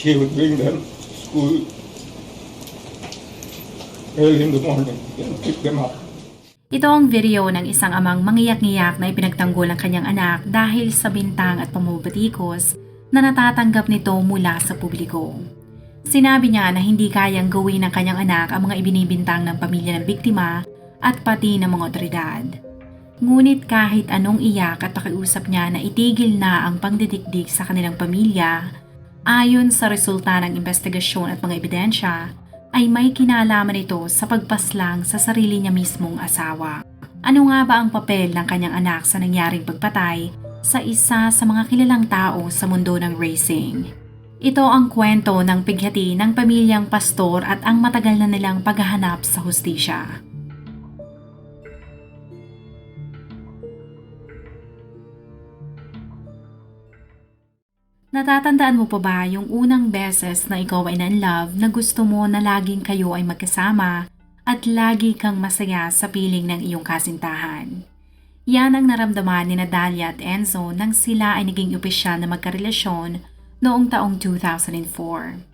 She would bring them to school early in the morning and pick them up. Ito ang video ng isang amang mangiyak-ngiyak na ipinagtanggol ang kanyang anak dahil sa bintang at pamabatikos na natatanggap nito mula sa publiko. Sinabi niya na hindi kayang gawin ng kanyang anak ang mga ibinibintang ng pamilya ng biktima at pati ng mga otoridad. Ngunit kahit anong iyak at pakiusap niya na itigil na ang pangdidikdik sa kanilang pamilya, ayon sa resulta ng investigasyon at mga ebidensya, ay may kinalaman ito sa pagpaslang sa sarili niya mismong asawa. Ano nga ba ang papel ng kanyang anak sa nangyaring pagpatay sa isa sa mga kilalang tao sa mundo ng racing? Ito ang kwento ng pighati ng pamilyang pastor at ang matagal na nilang paghahanap sa hustisya. Natatandaan mo pa ba yung unang beses na ikaw ay na-love na gusto mo na laging kayo ay magkasama at lagi kang masaya sa piling ng iyong kasintahan? Yan ang naramdaman ni Nadalia at Enzo nang sila ay naging opisyal na magkarelasyon noong taong 2004.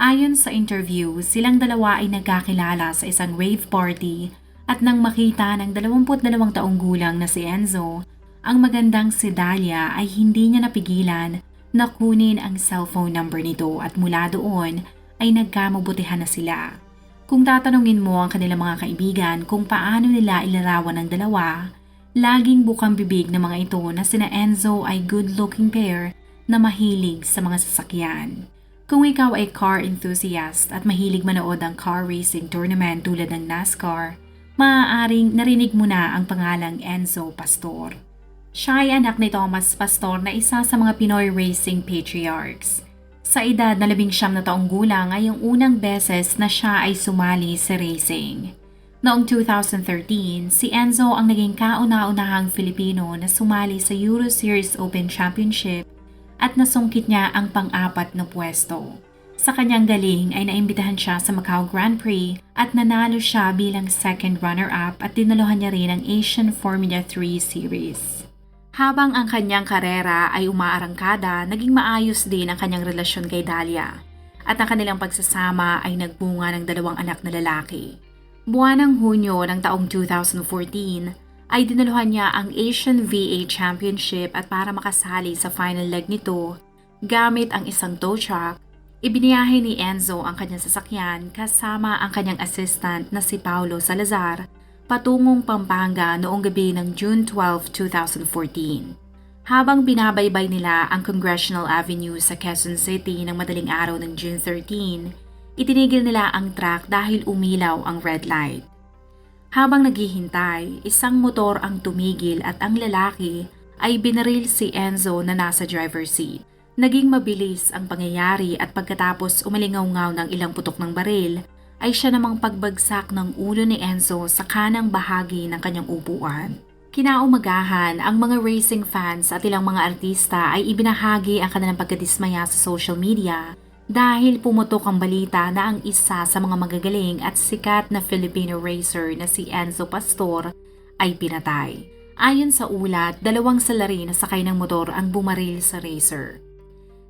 Ayon sa interview, silang dalawa ay nagkakilala sa isang rave party at nang makita ng 22 taong gulang na si Enzo, ang magandang si Dalia ay hindi niya napigilan na kunin ang cellphone number nito at mula doon ay nagkamabutihan na sila. Kung tatanungin mo ang kanilang mga kaibigan kung paano nila ilarawan ng dalawa, laging bukang bibig ng mga ito na sina Enzo ay good-looking pair na mahilig sa mga sasakyan. Kung ikaw ay car enthusiast at mahilig manood ng car racing tournament tulad ng NASCAR, maaaring narinig mo na ang pangalang Enzo Pastor. Siya ay anak ni Thomas Pastor na isa sa mga Pinoy racing patriarchs. Sa edad na labing siyam na taong gulang ay ang unang beses na siya ay sumali sa racing. Noong 2013, si Enzo ang naging kauna-unahang Filipino na sumali sa Euro Series Open Championship at nasungkit niya ang pang-apat na pwesto. Sa kanyang galing ay naimbitahan siya sa Macau Grand Prix at nanalo siya bilang second runner-up at dinaluhan niya rin ang Asian Formula 3 Series. Habang ang kanyang karera ay umaarangkada, naging maayos din ang kanyang relasyon kay Dahlia at ang kanilang pagsasama ay nagbunga ng dalawang anak na lalaki. Buwan ng Hunyo ng taong 2014 ay dinaluhan niya ang Asian VA Championship at para makasali sa final leg nito, gamit ang isang tow truck, ibiniyahe ni Enzo ang kanyang sasakyan kasama ang kanyang assistant na si Paulo Salazar patungong Pampanga noong gabi ng June 12, 2014. Habang binabaybay nila ang Congressional Avenue sa Quezon City ng madaling araw ng June 13, itinigil nila ang truck dahil umilaw ang red light. Habang naghihintay, isang motor ang tumigil at ang lalaki ay binaril si Enzo na nasa driver's seat. Naging mabilis ang pangyayari at pagkatapos umalingaw-ngaw ng ilang putok ng baril, ay siya namang pagbagsak ng ulo ni Enzo sa kanang bahagi ng kanyang upuan. Kinaumagahan, ang mga racing fans at ilang mga artista ay ibinahagi ang kanilang pagkadismaya sa social media dahil pumutok ang balita na ang isa sa mga magagaling at sikat na Filipino racer na si Enzo Pastor ay pinatay. Ayon sa ulat, dalawang salari na sakay ng motor ang bumaril sa racer.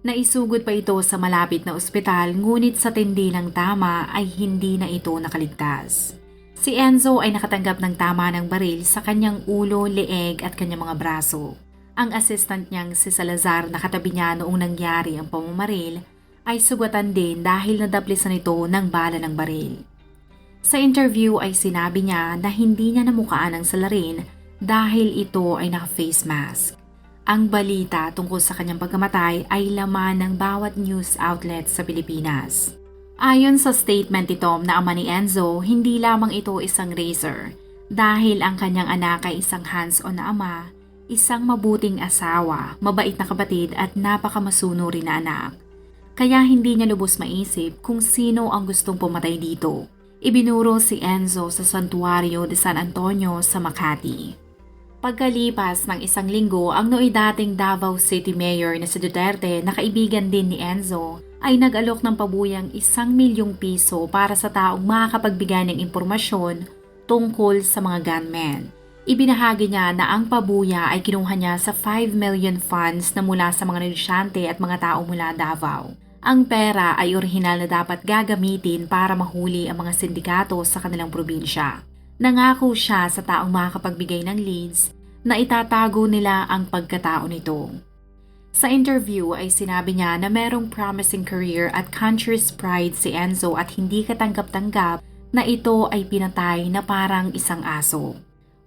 Naisugod pa ito sa malapit na ospital ngunit sa tindi ng tama ay hindi na ito nakaligtas. Si Enzo ay nakatanggap ng tama ng baril sa kanyang ulo, leeg at kanyang mga braso. Ang assistant niyang si Salazar na katabi niya noong nangyari ang pamamaril ay sugatan din dahil nadaplisan ito ng bala ng baril. Sa interview ay sinabi niya na hindi niya namukaan ang salarin dahil ito ay naka-face mask. Ang balita tungkol sa kanyang pagkamatay ay laman ng bawat news outlet sa Pilipinas. Ayon sa statement ni Tom na ama ni Enzo, hindi lamang ito isang racer dahil ang kanyang anak ay isang hands-on na ama, isang mabuting asawa, mabait na kapatid at napakamasuno rin na anak. kaya hindi niya lubos maisip kung sino ang gustong pumatay dito. Ibinuro si Enzo sa Santuario de San Antonio sa Makati. Pagkalipas ng isang linggo, ang nooy dating Davao City Mayor na si Duterte na kaibigan din ni Enzo ay nag-alok ng pabuyang isang milyong piso para sa taong makakapagbigay ng impormasyon tungkol sa mga gunmen. Ibinahagi niya na ang pabuya ay kinuha niya sa 5 million funds na mula sa mga negosyante at mga tao mula Davao. Ang pera ay orihinal na dapat gagamitin para mahuli ang mga sindikato sa kanilang probinsya. Nangako siya sa taong makakapagbigay ng leads na itatago nila ang pagkatao nito. Sa interview ay sinabi niya na merong promising career at country's pride si Enzo at hindi katanggap-tanggap na ito ay pinatay na parang isang aso.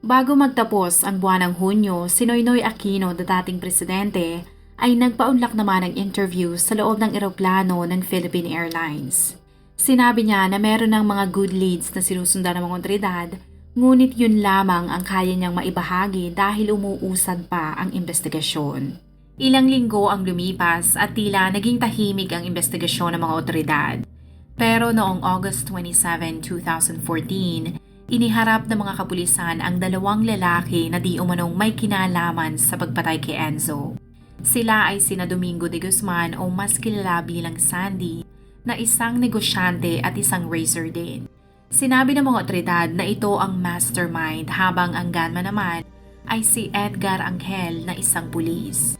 Bago magtapos ang buwan ng Hunyo, si Noynoy Aquino, na dating presidente, ay nagpaunlak naman ng interview sa loob ng eroplano ng Philippine Airlines. Sinabi niya na meron ng mga good leads na sinusundan ng mga otoridad, ngunit yun lamang ang kaya niyang maibahagi dahil umuusad pa ang investigasyon. Ilang linggo ang lumipas at tila naging tahimik ang investigasyon ng mga otoridad. Pero noong August 27, 2014, iniharap ng mga kapulisan ang dalawang lalaki na di umanong may kinalaman sa pagpatay kay Enzo. Sila ay sina Domingo de Guzman o mas kilala bilang Sandy na isang negosyante at isang racer din. Sinabi ng mga otoridad na ito ang mastermind habang ang gunman naman ay si Edgar Angel na isang pulis.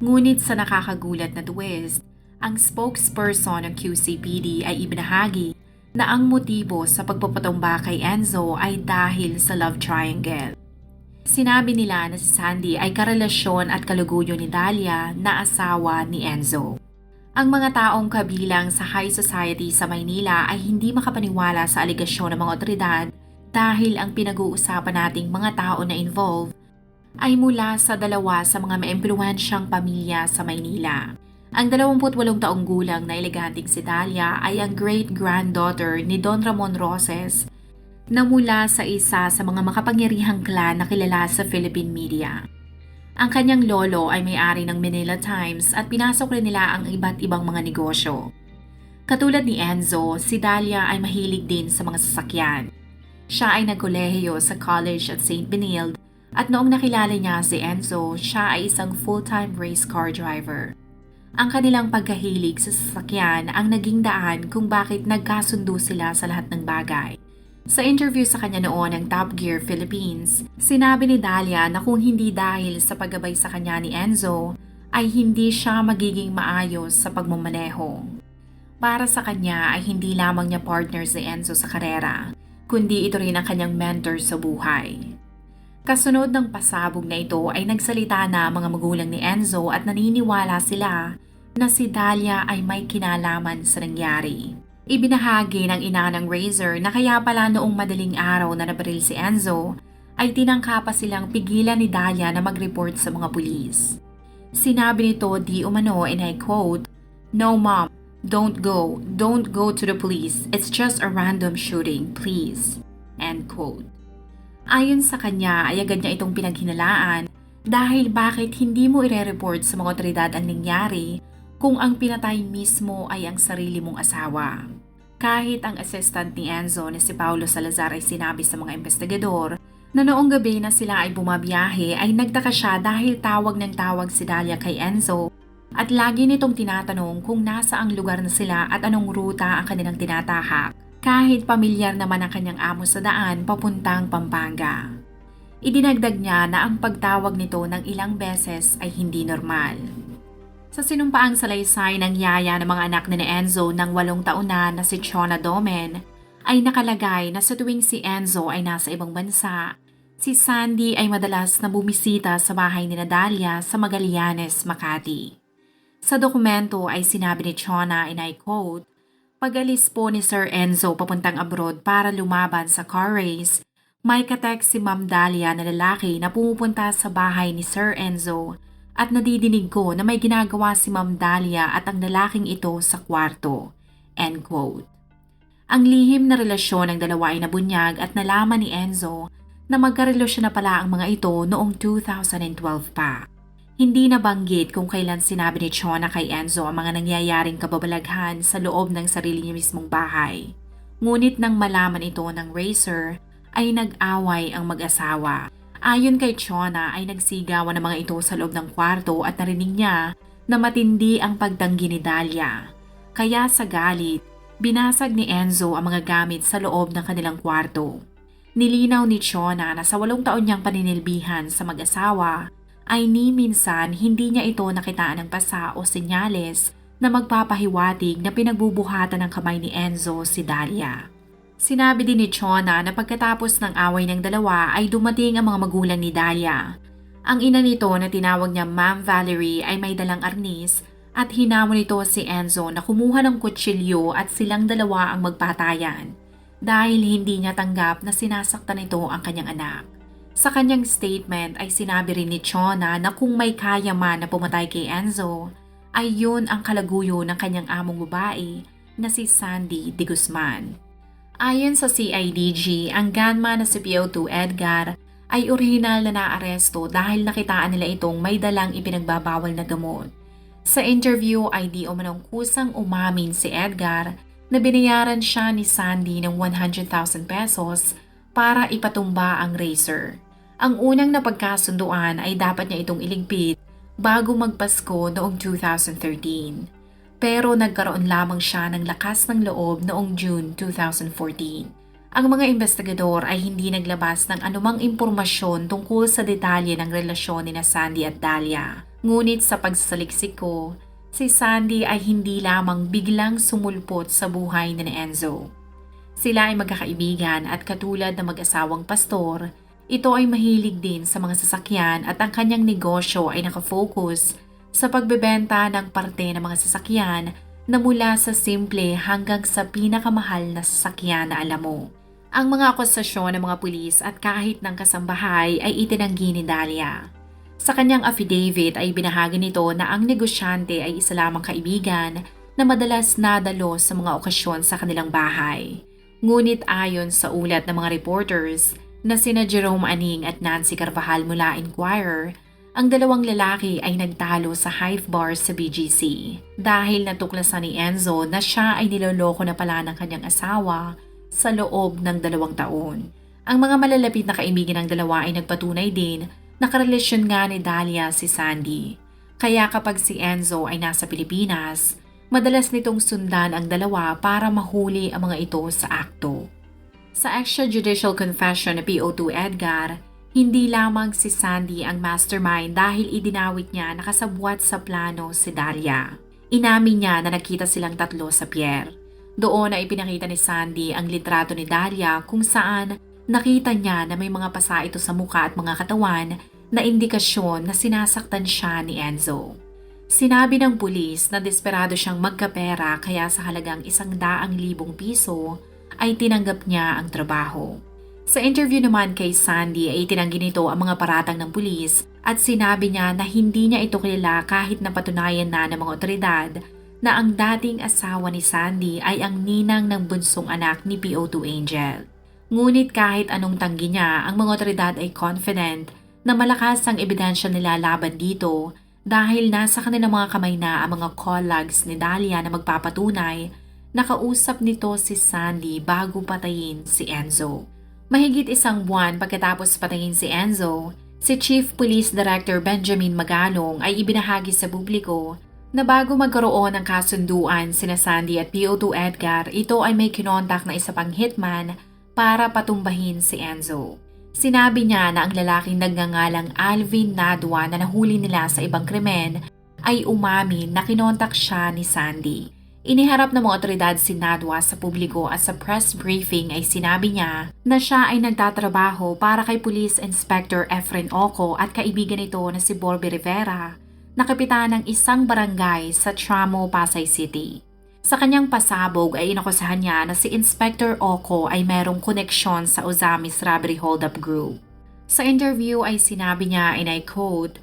Ngunit sa nakakagulat na twist, ang spokesperson ng QCPD ay ibinahagi na ang motibo sa pagpapatumba kay Enzo ay dahil sa love triangle. Sinabi nila na si Sandy ay karelasyon at kaluguyo ni Dahlia na asawa ni Enzo. Ang mga taong kabilang sa high society sa Maynila ay hindi makapaniwala sa aligasyon ng mga otoridad dahil ang pinag-uusapan nating mga tao na involved ay mula sa dalawa sa mga maimpluwensyang pamilya sa Maynila. Ang 28 taong gulang na eleganting si Dahlia ay ang great-granddaughter ni Don Ramon Roses na mula sa isa sa mga makapangyarihang clan na kilala sa Philippine media. Ang kanyang lolo ay may-ari ng Manila Times at pinasok rin nila ang iba't ibang mga negosyo. Katulad ni Enzo, si Dahlia ay mahilig din sa mga sasakyan. Siya ay nagkolehiyo sa college at St. Benilde at noong nakilala niya si Enzo, siya ay isang full-time race car driver. Ang kanilang pagkahilig sa sasakyan ang naging daan kung bakit nagkasundo sila sa lahat ng bagay. Sa interview sa kanya noon ng Top Gear Philippines, sinabi ni Dahlia na kung hindi dahil sa paggabay sa kanya ni Enzo, ay hindi siya magiging maayos sa pagmamaneho. Para sa kanya ay hindi lamang niya partner si Enzo sa karera, kundi ito rin ang kanyang mentor sa buhay. Kasunod ng pasabog na ito ay nagsalita na mga magulang ni Enzo at naniniwala sila na si Dahlia ay may kinalaman sa nangyari. Ibinahagi ng ina ng Razor na kaya pala noong madaling araw na nabaril si Enzo ay tinangka pa silang pigilan ni Dahlia na mag-report sa mga pulis. Sinabi nito di umano and I quote, No mom, don't go, don't go to the police, it's just a random shooting, please. End quote. Ayon sa kanya ay agad niya itong pinaghinalaan dahil bakit hindi mo ire-report sa mga otoridad ang nangyari kung ang pinatay mismo ay ang sarili mong asawa. Kahit ang assistant ni Enzo na si Paulo Salazar ay sinabi sa mga investigador na noong gabi na sila ay bumabiyahe ay nagtaka siya dahil tawag ng tawag si Dahlia kay Enzo at lagi nitong tinatanong kung nasa ang lugar na sila at anong ruta ang kanilang tinatahak kahit pamilyar naman ang kanyang amo sa daan papuntang Pampanga. Idinagdag niya na ang pagtawag nito ng ilang beses ay hindi normal. Sa sinumpaang salaysay ng yaya ng mga anak ni Enzo ng walong taon na na si Chona Domen, ay nakalagay na sa tuwing si Enzo ay nasa ibang bansa, si Sandy ay madalas na bumisita sa bahay ni Nadalia sa Magallanes, Makati. Sa dokumento ay sinabi ni Chona and I quote, Pag-alis po ni Sir Enzo papuntang abroad para lumaban sa car race, may katext si Ma'am Dalia na lalaki na pumupunta sa bahay ni Sir Enzo at nadidinig ko na may ginagawa si Ma'am Dalia at ang lalaking ito sa kwarto. End quote. Ang lihim na relasyon ng dalawa ay nabunyag at nalaman ni Enzo na magkarelasyon na pala ang mga ito noong 2012 pa. Hindi nabanggit kung kailan sinabi ni Chona kay Enzo ang mga nangyayaring kababalaghan sa loob ng sarili niya mismong bahay. Ngunit nang malaman ito ng racer, ay nag-away ang mag-asawa. Ayon kay Chona ay nagsigawan ng mga ito sa loob ng kwarto at narinig niya na matindi ang pagtanggi ni Dahlia. Kaya sa galit, binasag ni Enzo ang mga gamit sa loob ng kanilang kwarto. Nilinaw ni Chona na sa walong taon niyang paninilbihan sa mag-asawa ay ni minsan hindi niya ito nakitaan ng pasa o senyales na magpapahiwatig na pinagbubuhatan ng kamay ni Enzo si Dahlia. Sinabi din ni Chona na pagkatapos ng away ng dalawa ay dumating ang mga magulang ni Dahlia. Ang ina nito na tinawag niya Ma'am Valerie ay may dalang arnis at hinamon nito si Enzo na kumuha ng kutsilyo at silang dalawa ang magpatayan dahil hindi niya tanggap na sinasaktan ito ang kanyang anak. Sa kanyang statement ay sinabi rin ni Chona na kung may kaya man na pumatay kay Enzo, ay yun ang kalaguyo ng kanyang among babae na si Sandy de Guzman. Ayon sa CIDG, ang gunman na si PO2 Edgar ay orihinal na naaresto dahil nakitaan nila itong may dalang ipinagbabawal na gamot. Sa interview ay di umanong kusang umamin si Edgar na binayaran siya ni Sandy ng 100,000 pesos para ipatumba ang racer. Ang unang napagkasunduan ay dapat niya itong iligpit bago magpasko noong 2013. Pero nagkaroon lamang siya ng lakas ng loob noong June 2014. Ang mga investigador ay hindi naglabas ng anumang impormasyon tungkol sa detalye ng relasyon ni na Sandy at Dahlia. Ngunit sa pagsasaliksik ko, si Sandy ay hindi lamang biglang sumulpot sa buhay ni Enzo. Sila ay magkakaibigan at katulad ng mag-asawang pastor, ito ay mahilig din sa mga sasakyan at ang kanyang negosyo ay nakafocus sa pagbebenta ng parte ng mga sasakyan na mula sa simple hanggang sa pinakamahal na sasakyan na alam mo. Ang mga akusasyon ng mga pulis at kahit ng kasambahay ay itinanggi ni Dahlia. Sa kanyang affidavit ay binahagi nito na ang negosyante ay isa lamang kaibigan na madalas nadalo sa mga okasyon sa kanilang bahay. Ngunit ayon sa ulat ng mga reporters, na sina Jerome Aning at Nancy Carvajal mula Inquirer, ang dalawang lalaki ay nagtalo sa Hive Bar sa BGC dahil natuklasan ni Enzo na siya ay niloloko na pala ng kanyang asawa sa loob ng dalawang taon. Ang mga malalapit na kaibigan ng dalawa ay nagpatunay din na karelasyon nga ni Dahlia si Sandy. Kaya kapag si Enzo ay nasa Pilipinas, madalas nitong sundan ang dalawa para mahuli ang mga ito sa akto. Sa extrajudicial confession ni PO2 Edgar, hindi lamang si Sandy ang mastermind dahil idinawit niya nakasabwat sa plano si Dahlia. Inamin niya na nakita silang tatlo sa pier. Doon ay ipinakita ni Sandy ang litrato ni Dahlia kung saan nakita niya na may mga pasa ito sa muka at mga katawan na indikasyon na sinasaktan siya ni Enzo. Sinabi ng pulis na desperado siyang magkapera kaya sa halagang isang daang libong piso ay tinanggap niya ang trabaho. Sa interview naman kay Sandy ay tinanggi nito ang mga paratang ng pulis at sinabi niya na hindi niya ito kilala kahit napatunayan na ng mga otoridad na ang dating asawa ni Sandy ay ang ninang ng bunsong anak ni PO2 Angel. Ngunit kahit anong tanggi niya, ang mga otoridad ay confident na malakas ang ebidensya nila laban dito dahil nasa kanilang mga kamay na ang mga call logs ni Dahlia na magpapatunay Nakausap nito si Sandy bago patayin si Enzo. Mahigit isang buwan pagkatapos patayin si Enzo, si Chief Police Director Benjamin Magalong ay ibinahagi sa publiko na bago magkaroon ng kasunduan sina Sandy at PO2 Edgar, ito ay may kinontak na isa pang hitman para patumbahin si Enzo. Sinabi niya na ang lalaking nagngangalang Alvin Nadwa na nahuli nila sa ibang krimen ay umamin na kinontak siya ni Sandy. Iniharap ng mga otoridad si Nadwa sa publiko at sa press briefing ay sinabi niya na siya ay nagtatrabaho para kay Police Inspector Efren Oco at kaibigan nito na si Borby Rivera na kapitan ng isang barangay sa Tramo, Pasay City. Sa kanyang pasabog ay inakusahan niya na si Inspector Oco ay merong koneksyon sa Ozamis Robbery Holdup Group. Sa interview ay sinabi niya, and I quote,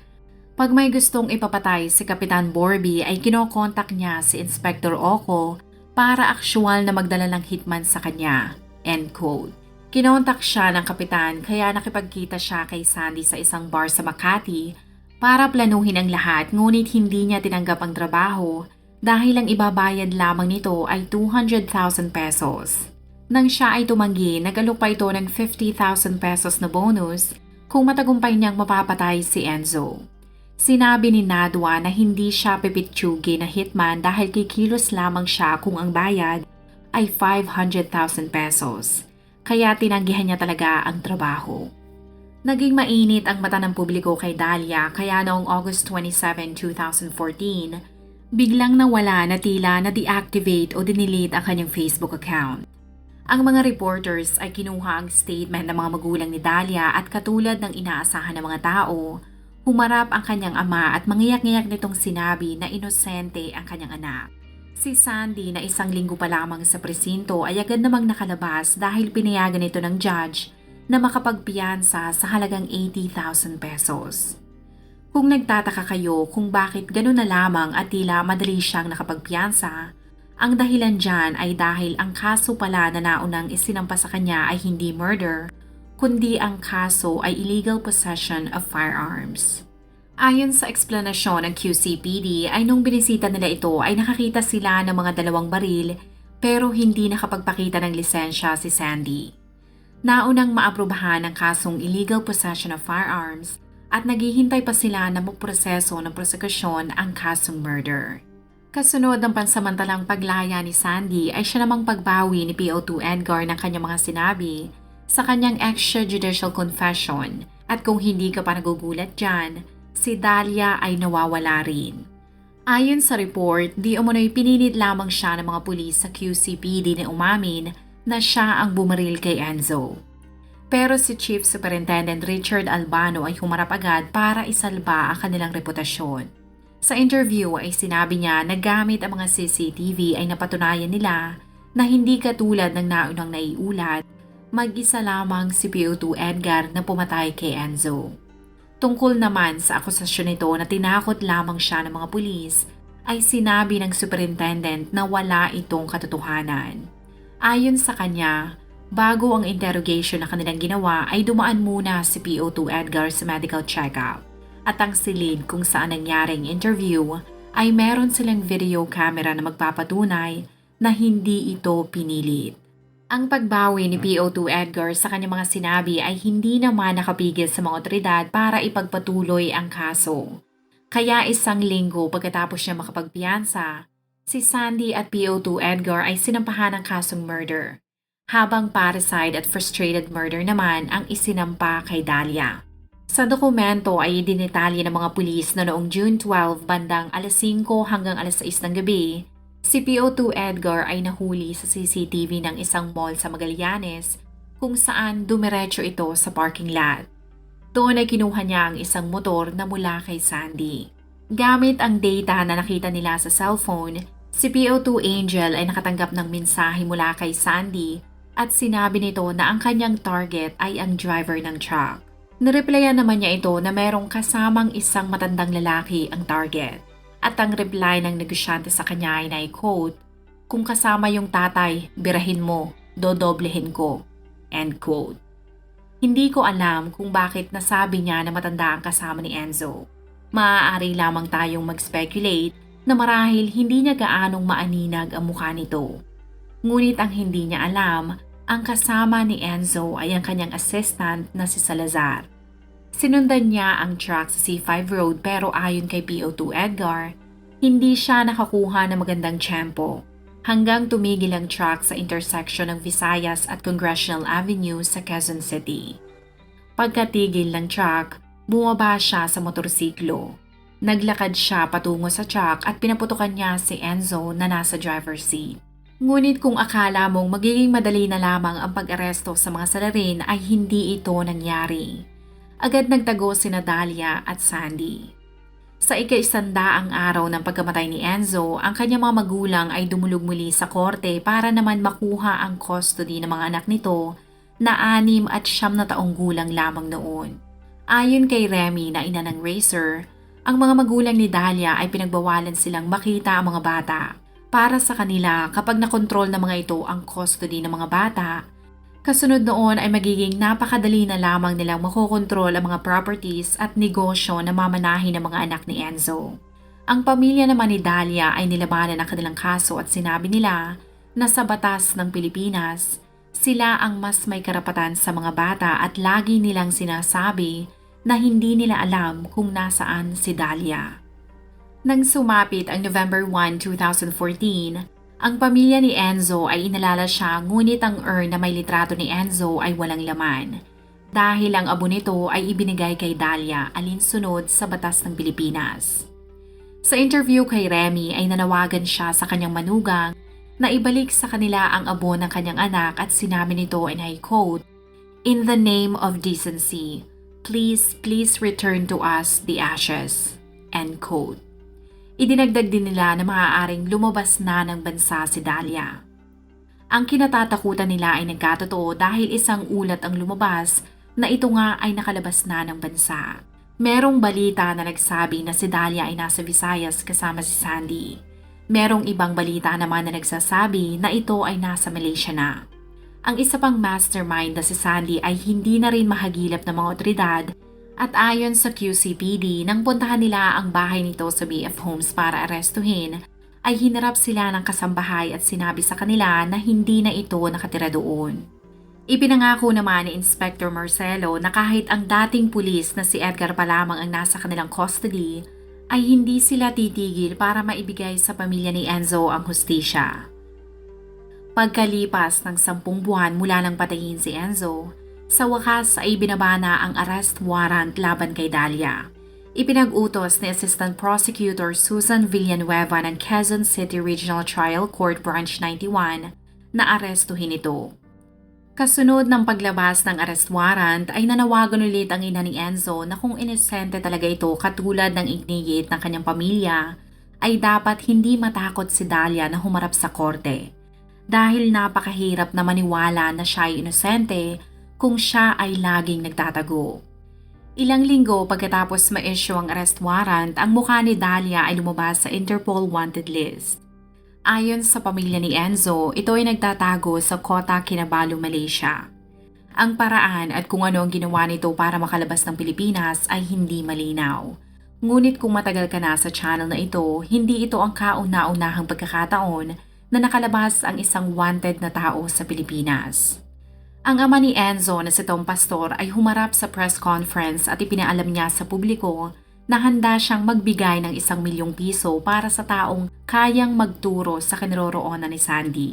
pag may gustong ipapatay si Kapitan Borby ay kinokontak niya si Inspector Oko para aksyual na magdala ng hitman sa kanya. End quote. Kinontak siya ng kapitan kaya nakipagkita siya kay Sandy sa isang bar sa Makati para planuhin ang lahat ngunit hindi niya tinanggap ang trabaho dahil ang ibabayad lamang nito ay 200,000 pesos. Nang siya ay tumanggi, nagalok pa ito ng 50,000 pesos na bonus kung matagumpay niyang mapapatay si Enzo. Sinabi ni Nadwa na hindi siya pipitsugi na hitman dahil kikilos lamang siya kung ang bayad ay 500,000 pesos. Kaya tinanggihan niya talaga ang trabaho. Naging mainit ang mata ng publiko kay Dahlia kaya noong August 27, 2014, biglang nawala na tila na deactivate o dinelete ang kanyang Facebook account. Ang mga reporters ay kinuha ang statement ng mga magulang ni Dahlia at katulad ng inaasahan ng mga tao, humarap ang kanyang ama at mangiyak-ngiyak nitong sinabi na inosente ang kanyang anak. Si Sandy na isang linggo pa lamang sa presinto ay agad namang nakalabas dahil pinayagan ito ng judge na makapagpiyansa sa halagang 80,000 pesos. Kung nagtataka kayo kung bakit gano'n na lamang at tila madali siyang nakapagpiyansa, ang dahilan dyan ay dahil ang kaso pala na naunang isinampa sa kanya ay hindi murder, kundi ang kaso ay illegal possession of firearms. Ayon sa eksplanasyon ng QCPD ay nung binisita nila ito ay nakakita sila ng mga dalawang baril pero hindi nakapagpakita ng lisensya si Sandy. Naunang maaprubahan ang kasong illegal possession of firearms at naghihintay pa sila na maproseso ng prosekusyon ang kasong murder. Kasunod ng pansamantalang paglaya ni Sandy ay siya namang pagbawi ni PO2 Edgar ng kanyang mga sinabi sa kanyang extrajudicial confession at kung hindi ka pa nagugulat dyan, si Dahlia ay nawawala rin. Ayon sa report, di umano'y pinilit lamang siya ng mga pulis sa QCPD na umamin na siya ang bumaril kay Enzo. Pero si Chief Superintendent Richard Albano ay humarap agad para isalba ang kanilang reputasyon. Sa interview ay sinabi niya na gamit ang mga CCTV ay napatunayan nila na hindi katulad ng naunang naiulat, mag-isa lamang si PO2 Edgar na pumatay kay Enzo. Tungkol naman sa akusasyon nito na tinakot lamang siya ng mga pulis, ay sinabi ng superintendent na wala itong katotohanan. Ayon sa kanya, bago ang interrogation na kanilang ginawa ay dumaan muna si PO2 Edgar sa medical check-up. At ang silid kung saan nangyaring interview ay meron silang video camera na magpapatunay na hindi ito pinilit. Ang pagbawi ni PO2 Edgar sa kanyang mga sinabi ay hindi naman nakapigil sa mga otoridad para ipagpatuloy ang kaso. Kaya isang linggo pagkatapos niya makapagpiyansa, Si Sandy at PO2 Edgar ay sinampahan ng kasong murder, habang parricide at frustrated murder naman ang isinampa kay Dahlia. Sa dokumento ay dinetalye ng mga pulis na noong June 12 bandang alas 5 hanggang alas 6 ng gabi, si PO2 Edgar ay nahuli sa CCTV ng isang mall sa Magallanes kung saan dumiretso ito sa parking lot. Doon ay kinuha niya ang isang motor na mula kay Sandy. Gamit ang data na nakita nila sa cellphone, si PO2 Angel ay nakatanggap ng mensahe mula kay Sandy at sinabi nito na ang kanyang target ay ang driver ng truck. Nireplyan naman niya ito na merong kasamang isang matandang lalaki ang target. At ang reply ng negosyante sa kanya ay na quote, Kung kasama yung tatay, birahin mo, dodoblehin ko. End quote. Hindi ko alam kung bakit nasabi niya na matanda ang kasama ni Enzo. Maaari lamang tayong mag-speculate na marahil hindi niya gaanong maaninag ang mukha nito. Ngunit ang hindi niya alam, ang kasama ni Enzo ay ang kanyang assistant na si Salazar. Sinundan niya ang truck sa C5 Road pero ayon kay PO2 Edgar, hindi siya nakakuha ng magandang tiyempo hanggang tumigil ang truck sa intersection ng Visayas at Congressional Avenue sa Quezon City. Pagkatigil ng truck, bumaba siya sa motorsiklo. Naglakad siya patungo sa truck at pinaputukan niya si Enzo na nasa driver's seat. Ngunit kung akala mong magiging madali na lamang ang pag-aresto sa mga salarin ay hindi ito nangyari. Agad nagtago si Nadalia at Sandy. Sa ika-isandaang araw ng pagkamatay ni Enzo, ang kanyang mga magulang ay dumulog muli sa korte para naman makuha ang custody ng mga anak nito na anim at siyam na taong gulang lamang noon. Ayon kay Remy na ina ng Racer, ang mga magulang ni Dahlia ay pinagbawalan silang makita ang mga bata. Para sa kanila, kapag nakontrol ng mga ito ang custody ng mga bata, Kasunod noon ay magiging napakadali na lamang nilang makokontrol ang mga properties at negosyo na mamanahin ng mga anak ni Enzo. Ang pamilya naman ni Dahlia ay nilabanan ang kanilang kaso at sinabi nila na sa batas ng Pilipinas, sila ang mas may karapatan sa mga bata at lagi nilang sinasabi na hindi nila alam kung nasaan si Dahlia. Nang sumapit ang November 1, 2014, ang pamilya ni Enzo ay inalala siya ngunit ang urn na may litrato ni Enzo ay walang laman. Dahil ang abo nito ay ibinigay kay Dahlia alinsunod sa batas ng Pilipinas. Sa interview kay Remy ay nanawagan siya sa kanyang manugang na ibalik sa kanila ang abo ng kanyang anak at sinabi nito and I quote, In the name of decency, please, please return to us the ashes. End quote. Idinagdag din nila na maaaring lumabas na ng bansa si Dahlia. Ang kinatatakutan nila ay nagkatotoo dahil isang ulat ang lumabas na ito nga ay nakalabas na ng bansa. Merong balita na nagsabi na si Dahlia ay nasa Visayas kasama si Sandy. Merong ibang balita naman na nagsasabi na ito ay nasa Malaysia na. Ang isa pang mastermind na si Sandy ay hindi na rin mahagilap ng mga otoridad at ayon sa QCPD, nang puntahan nila ang bahay nito sa BF Homes para arestuhin, ay hinarap sila ng kasambahay at sinabi sa kanila na hindi na ito nakatira doon. Ipinangako naman ni Inspector Marcelo na kahit ang dating pulis na si Edgar pa lamang ang nasa kanilang custody, ay hindi sila titigil para maibigay sa pamilya ni Enzo ang hustisya. Pagkalipas ng sampung buwan mula nang patayin si Enzo, sa wakas ay binabana ang arrest warrant laban kay Dahlia. Ipinag-utos ni Assistant Prosecutor Susan Villanueva ng Quezon City Regional Trial Court Branch 91 na arestuhin ito. Kasunod ng paglabas ng arrest warrant ay nanawagan ulit ang ina ni Enzo na kung inesente talaga ito katulad ng igniyit ng kanyang pamilya, ay dapat hindi matakot si Dahlia na humarap sa korte. Dahil napakahirap na maniwala na siya ay inosente kung siya ay laging nagtatago. Ilang linggo pagkatapos ma-issue ang arrest warrant, ang mukha ni Dahlia ay lumabas sa Interpol wanted list. Ayon sa pamilya ni Enzo, ito ay nagtatago sa Kota Kinabalu, Malaysia. Ang paraan at kung ano ang ginawa nito para makalabas ng Pilipinas ay hindi malinaw. Ngunit kung matagal ka na sa channel na ito, hindi ito ang kauna-unahang pagkakataon na nakalabas ang isang wanted na tao sa Pilipinas. Ang ama ni Enzo na si Tom Pastor ay humarap sa press conference at ipinaalam niya sa publiko na handa siyang magbigay ng isang milyong piso para sa taong kayang magturo sa kinaroroonan ni Sandy.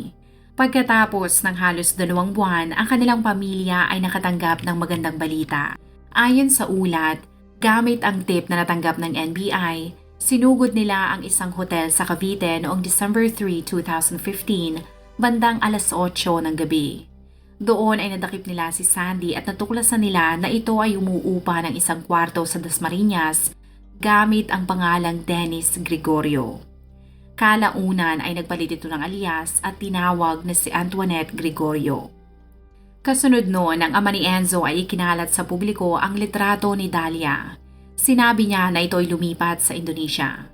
Pagkatapos ng halos dalawang buwan, ang kanilang pamilya ay nakatanggap ng magandang balita. Ayon sa ulat, gamit ang tip na natanggap ng NBI, sinugod nila ang isang hotel sa Cavite noong December 3, 2015, bandang alas 8 ng gabi. Doon ay nadakip nila si Sandy at natuklasan nila na ito ay umuupa ng isang kwarto sa Dasmariñas gamit ang pangalang Dennis Gregorio. Kalaunan ay nagpalit ito ng alias at tinawag na si Antoinette Gregorio. Kasunod noon, ang ama ni Enzo ay ikinalat sa publiko ang litrato ni Dahlia. Sinabi niya na ito ay lumipat sa Indonesia.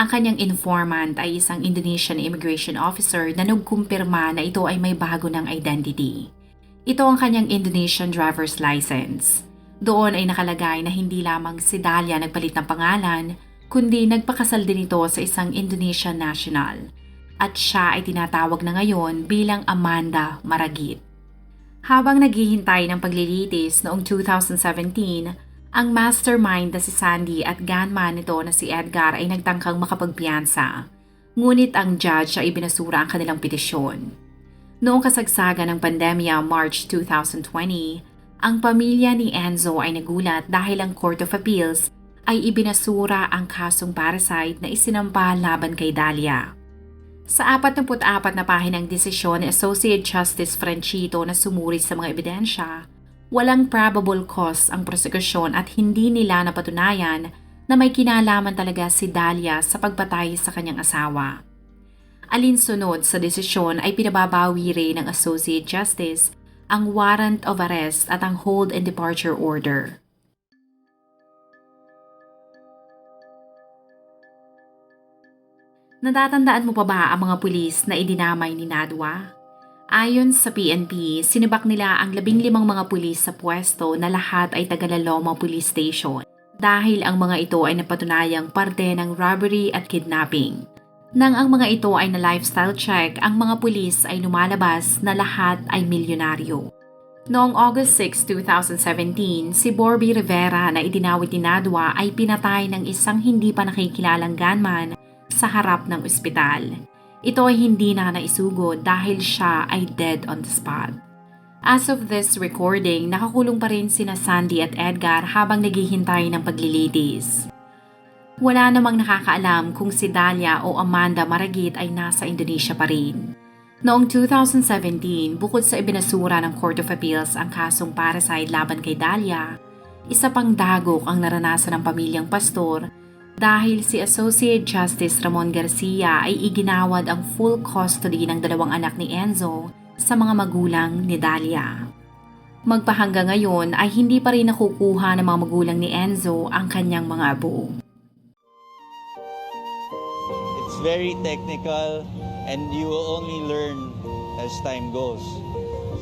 Ang kanyang informant ay isang Indonesian immigration officer na nagkumpirma na ito ay may bago ng identity. Ito ang kanyang Indonesian driver's license. Doon ay nakalagay na hindi lamang si Dahlia nagpalit ng pangalan, kundi nagpakasal din ito sa isang Indonesian national. At siya ay tinatawag na ngayon bilang Amanda Maragit. Habang naghihintay ng paglilitis noong 2017, ang mastermind na si Sandy at gunman nito na si Edgar ay nagtangkang makapagpiyansa. Ngunit ang judge ay binasura ang kanilang petisyon. Noong kasagsagan ng pandemya March 2020, ang pamilya ni Enzo ay nagulat dahil ang Court of Appeals ay ibinasura ang kasong parasite na isinampa laban kay Dahlia. Sa 44 na pahinang desisyon ni Associate Justice Franchito na sumuri sa mga ebidensya, walang probable cause ang prosekusyon at hindi nila napatunayan na may kinalaman talaga si Dahlia sa pagpatay sa kanyang asawa. Alinsunod sa desisyon ay pinababawi rin ng Associate Justice ang warrant of arrest at ang hold and departure order. Natatandaan mo pa ba ang mga pulis na idinamay ni Nadwa? Ayon sa PNP, sinibak nila ang labing limang mga pulis sa pwesto na lahat ay Tagalaloma Police Station dahil ang mga ito ay napatunayang parte ng robbery at kidnapping. Nang ang mga ito ay na lifestyle check, ang mga pulis ay lumalabas na lahat ay milyonaryo. Noong August 6, 2017, si Borby Rivera na itinawid ni Nadwa ay pinatay ng isang hindi pa nakikilalang gunman sa harap ng ospital. Ito ay hindi na naisugod dahil siya ay dead on the spot. As of this recording, nakakulong pa rin sina Sandy at Edgar habang naghihintay ng paglilitis. Wala namang nakakaalam kung si Dalia o Amanda Maragit ay nasa Indonesia pa rin. Noong 2017, bukod sa ibinasura ng Court of Appeals ang kasong parasite laban kay Dalia, isa pang dagok ang naranasan ng pamilyang pastor dahil si Associate Justice Ramon Garcia ay iginawad ang full custody ng dalawang anak ni Enzo sa mga magulang ni Dalia. Magpahangga ngayon ay hindi pa rin nakukuha ng mga magulang ni Enzo ang kanyang mga abu. Very technical and you will only learn as time goes.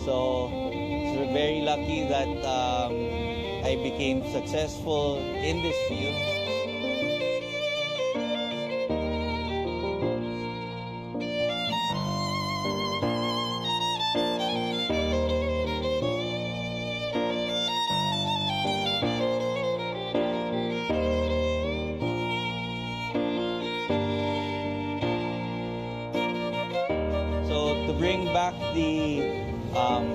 So, so we're very lucky that um, I became successful in this field. Back the um,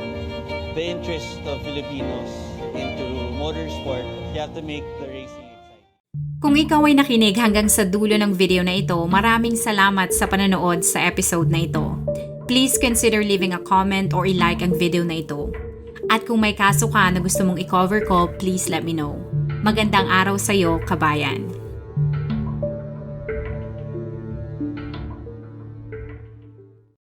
the interest of Filipinos into motorsport, you have to make the racing. Kung ikaw ay nakinig hanggang sa dulo ng video na ito, maraming salamat sa panonood sa episode na ito. Please consider leaving a comment or i-like ang video na ito. At kung may kaso ka na gusto mong i-cover ko, please let me know. Magandang araw sa iyo, kabayan.